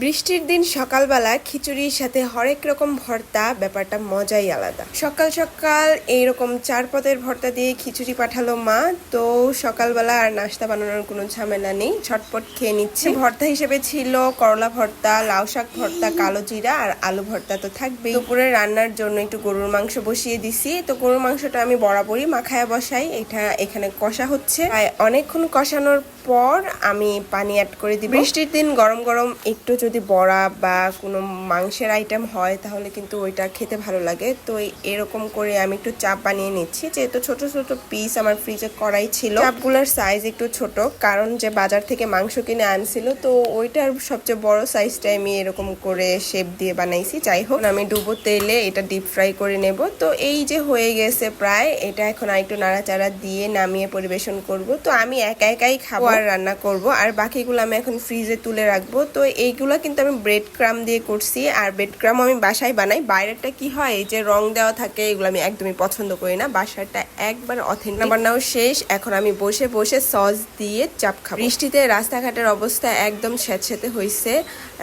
বৃষ্টির দিন সকালবেলা খিচুড়ির সাথে হরেক রকম ভর্তা, ব্যাপারটা মজাই আলাদা। সকাল সকাল এইরকম চার পদের ভর্তা দিয়ে খিচুড়ি পাঠালো মা, তো সকালবেলা আর নাস্তা বানানোর কোনো ঝামেলা নেই ছটপট খেয়ে নিচ্ছে। ভর্তা হিসেবে ছিল করলা ভর্তা, লাউ শাক ভর্তা, কালো জিরা আর আলু ভর্তা তো থাকবে দুপুরে রান্নার জন্য একটু গরুর মাংস বসিয়ে দিছি, তো গরুর মাংসটা আমি বরাবরই মাখায় বসাই, এটা এখানে কষা হচ্ছে। অনেকক্ষণ কষানোর পর আমি পানি অ্যাড করে দিই বৃষ্টির দিন গরম গরম একটু যদি বড়া বা কোনো মাংসের আইটেম হয়, তাহলে কিন্তু ওইটা খেতে ভালো লাগে। তো এরকম করে আমি একটু চাপ বানিয়ে নিচ্ছি। যেহেতু ছোট ছোট পিস আমার ফ্রিজে করাই ছিল। চাপগুলোর সাইজ একটু ছোট, কারণ যে বাজার থেকে মাংস কিনে আনছিল, তো ওইটার সবচেয়ে বড় সাইজটা আমি এরকম করে শেপ দিয়ে বানাইছি। যাই হোক আমি ডুবো তেলে এটা ডিপ ফ্রাই করে নেব। তো এই যে হয়ে গেছে প্রায়, এটা এখন আরেকটু নাড়াচাড়া দিয়ে নামিয়ে পরিবেশন করব। তো আমি একা একাই খাব। আর রান্না করব। আর বাকিগুলো আমি এখন ফ্রিজে তুলে রাখব। তো এইগুলো কিন্তু আমি ব্রেড ক্রাম দিয়ে করছি। আর ব্রেড ক্রাম আমি বাসায় বানাই। বাইরেরটা কি হয়? এই যে রং দেওয়া থাকে এগুলো আমি একদমই পছন্দ করি না। বাসারটা একবার অথেন্টিক বানাও শেষ। এখন আমি বসে বসে সস দিয়ে চাপ খাব। বৃষ্টিতে রাস্তাঘাটের অবস্থা একদম স্যাঁতস্যাঁতে হয়েছে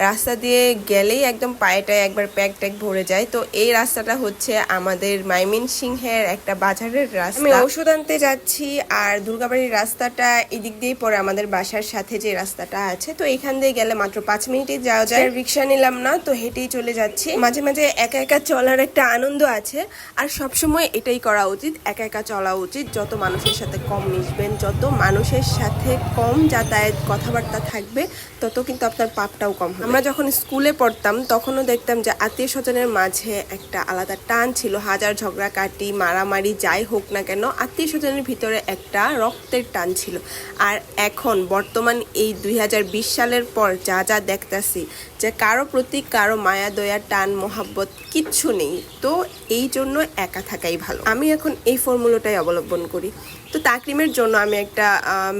রাস্তা দিয়ে গেলেই একদম পায়েটায় একবার প্যাক ট্যাক ভরে যায়। তো এই রাস্তাটা হচ্ছে আমাদের মাইমিন সিংহের একটা বাজারের রাস্তা। আমি ওষুধ আনতে যাচ্ছি। আর দুর্গাবাড়ির রাস্তাটা এদিক দিয়েই পরে আমাদের বাসার সাথে যে রাস্তাটা আছে, তো এখান দিয়ে গেলে মাত্র পাঁচ মিনিটে যাওয়া যায়। রিক্সা নিলাম না, তো হেঁটেই চলে যাচ্ছি। মাঝে মাঝে একা একা চলার একটা আনন্দ আছে, আর সবসময় এটাই করা উচিত, একা একা চলা উচিত। যত মানুষের সাথে কম মিশবেন, যত মানুষের সাথে কম যাতায়াত কথাবার্তা থাকবে, তত কিন্তু আপনার পাপটাও কম আমরা যখন স্কুলে পড়তাম, তখনও দেখতাম যে আত্মীয় স্বজনের মাঝে একটা আলাদা টান ছিল, হাজার ঝগড়া কাটি, মারামারি, যাই হোক না কেন, আত্মীয় স্বজনের ভিতরে একটা রক্তের টান ছিল। আর এখন বর্তমান এই দুই হাজার বিশ সালের পর যা যা দেখতাছি যে কারও প্রতি কারও মায়া, দয়া, টান, মোহাব্বত কিচ্ছু নেই। তো এই জন্য একা থাকাই ভালো। আমি এখন এই ফর্মুলাটাই অবলম্বন করি। তো তাকরিমের জন্য আমি একটা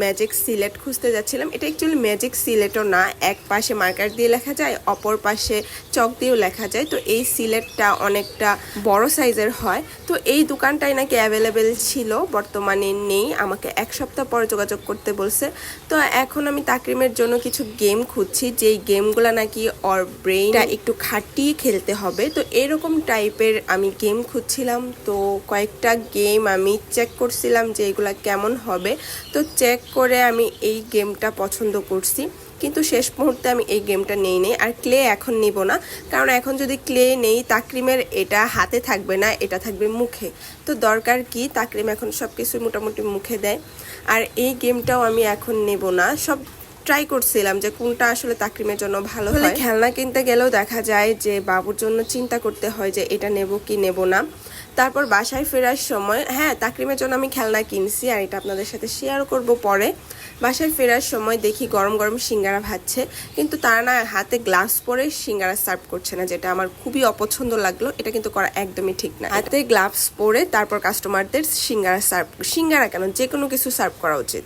ম্যাজিক সিলেট খুঁজতে যাচ্ছিলাম। এটা অ্যাকচুয়ালি ম্যাজিক সিলেটও না। এক পাশে মার্কার দিয়ে লেখা যায়, অপর পাশে চক দিয়েও লেখা যায়। তো এই সিলেটটা অনেকটা বড় সাইজের হয়। তো এই দোকানটাই নাকি অ্যাভেলেবেল ছিল, বর্তমানে নেই। আমাকে এক সপ্তাহ পর যোগাযোগ করতে বলছে। তো এখন আমি তাকরিমের জন্য কিছু গেম খুঁজছি, যেই গেমগুলো নাকি ওর ব্রেইনটা একটু খাটিয়ে খেলতে হবে। তো এরকম টাইপের আমি গেম খুঁজছিলাম, তো কয়েকটা গেম আমি চেক করছিলাম যে এগুলা কেমন হবে। তো চেক করে আমি এই গেমটা পছন্দ করছি। কিন্তু শেষ মুহূর্তে আমি এই গেমটা নেই নেই। আর ক্লে এখন নিব না। কারণ এখন যদি ক্লে নেই তাকরিমের এটা হাতে থাকবে না এটা থাকবে মুখে। তো দরকার কি? তাকরিম এখন সব কিছু মোটামুটি মুখে দেয়। আর এই গেমটাও আমি এখন নেব না। সব ট্রাই করছিলাম যে কোনটা আসলে তাকরিমের জন্য ভালো হয়। খেলনা কিনতে গেলেও দেখা যায় যে বাবুর জন্য চিন্তা করতে হয় যে এটা নেব কি নেব না। তারপর বাসায় ফেরার সময় হ্যাঁ তাকরিমের জন্য আমি খেলনা কিনছি আর এটা আপনাদের সাথে শেয়ারও করব পরে। বাসায় ফেরার সময় দেখি গরম গরম সিঙ্গারা ভাজছে, কিন্তু তারা না হাতে গ্লাস পরে সিঙ্গারা সার্ভ করছে না, যেটা আমার খুবই অপছন্দ লাগল। এটা কিন্তু করা একদমই ঠিক না। হাতে গ্লাভস পরে তারপর কাস্টমারদের সিঙ্গারা সার্ভ, সিঙ্গারা কেন? যে কোনো কিছু সার্ভ করা উচিত।